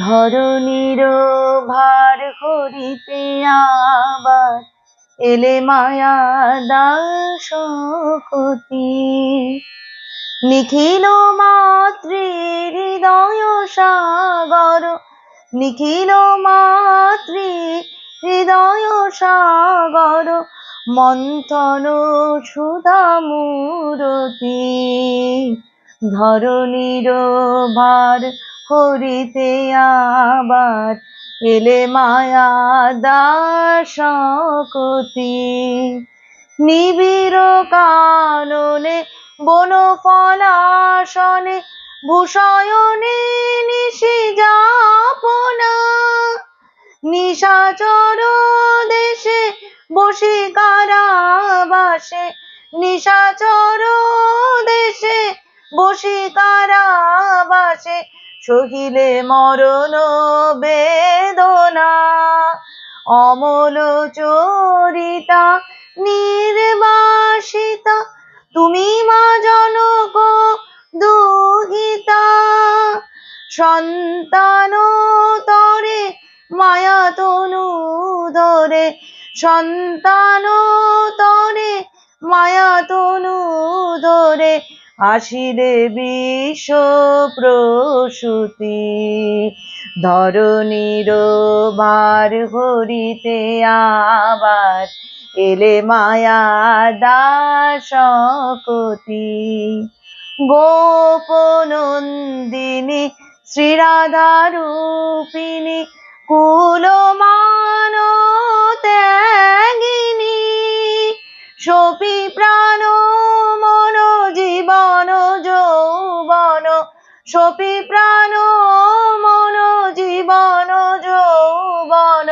ধরণীর ভার করিতে আবার এলে মায়া দাসকতি নিখিল মাতৃ হৃদয় সাগর, নিখিল মাতৃ হৃদয় সাগর, মন্থন সুধা মূরতি। ধরণীর ভার হরিতে আবার এলে মায়া দাসকতি নিবিড় কাননে বন ফলাসনে ভূষয়নে নিশি যাপনা। নিশাচর দেশে বসে কারাবাসে, নিশাচর দেশে বসে কারাবাসে সহিলে মরণ বেদনা, অমল চরিতা নির্বাসিতা, তুমি মা জনক দুহিতা। সন্তান তরে, মায়া তনু ধরে, সন্তান তরে আসিলে বিশ্ব প্রসূতি ধরণীর ভার হরিতে আবার এলে মায়া দাসকতি। গোপনন্দিনী শ্রীরাধা রূপিণী কুলমান ত্যাগিনী সপি প্রাণ সপি প্রাণ, মন, জীবন, যৌবন।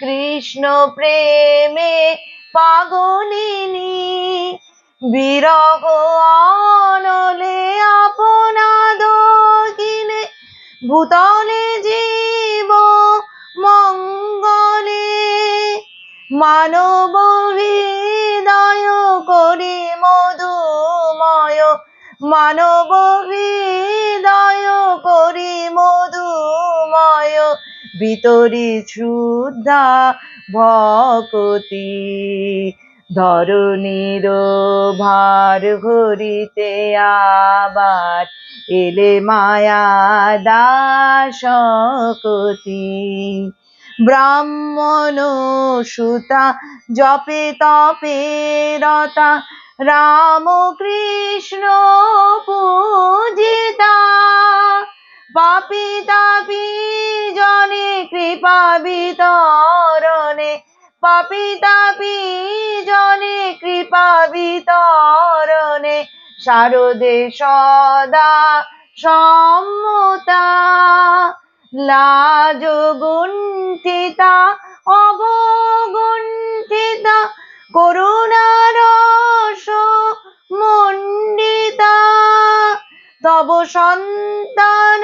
কৃষ্ণ প্রেমে পাগলিনী, বিরহ অনলে আপনা দকিনে ভূতলে জীব মঙ্গলে। মানব হৃদয় করি মধুময়, মানব হৃদয় বিতরি শ্রদ্ধা ভকতি, ধরণীর ভার হরিতে আবার এলে মায়া দাসকতি ব্রাহ্মণ সুতা জপে তপে রতা রাম কৃষ্ণ পূজিতা জনে কৃপা বিতরণে পাপি তাপি জনে কৃপা বিতরণে, শারদে সদা সম্মতা, লাজ গুণ্ঠিতা অবগুণ্ঠিতা করুণারস মণ্ডিতা, তব সন্তান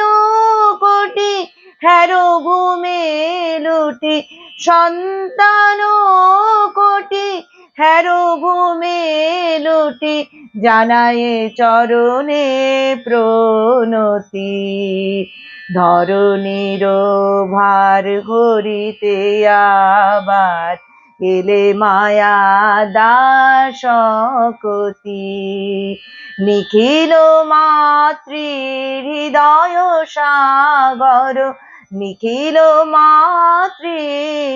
হেরো ভূমে লুটি সন্তান কোটি। হেরো ভূমে লুটি, জানায়ে চরণে প্রণতি। ধরণীর ভার হরিতে আবার এলে মায়া দাসকতি। নিখিল মাতৃ হৃদয় সাগর নিখিল মাতৃ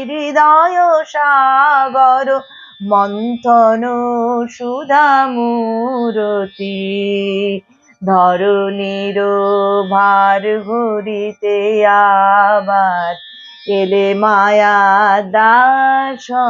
হৃদয় সাগর মন্থন সুধা মূরতি। ধরণীর ভার হরিতে আবার এলে মায়া দাসকতি।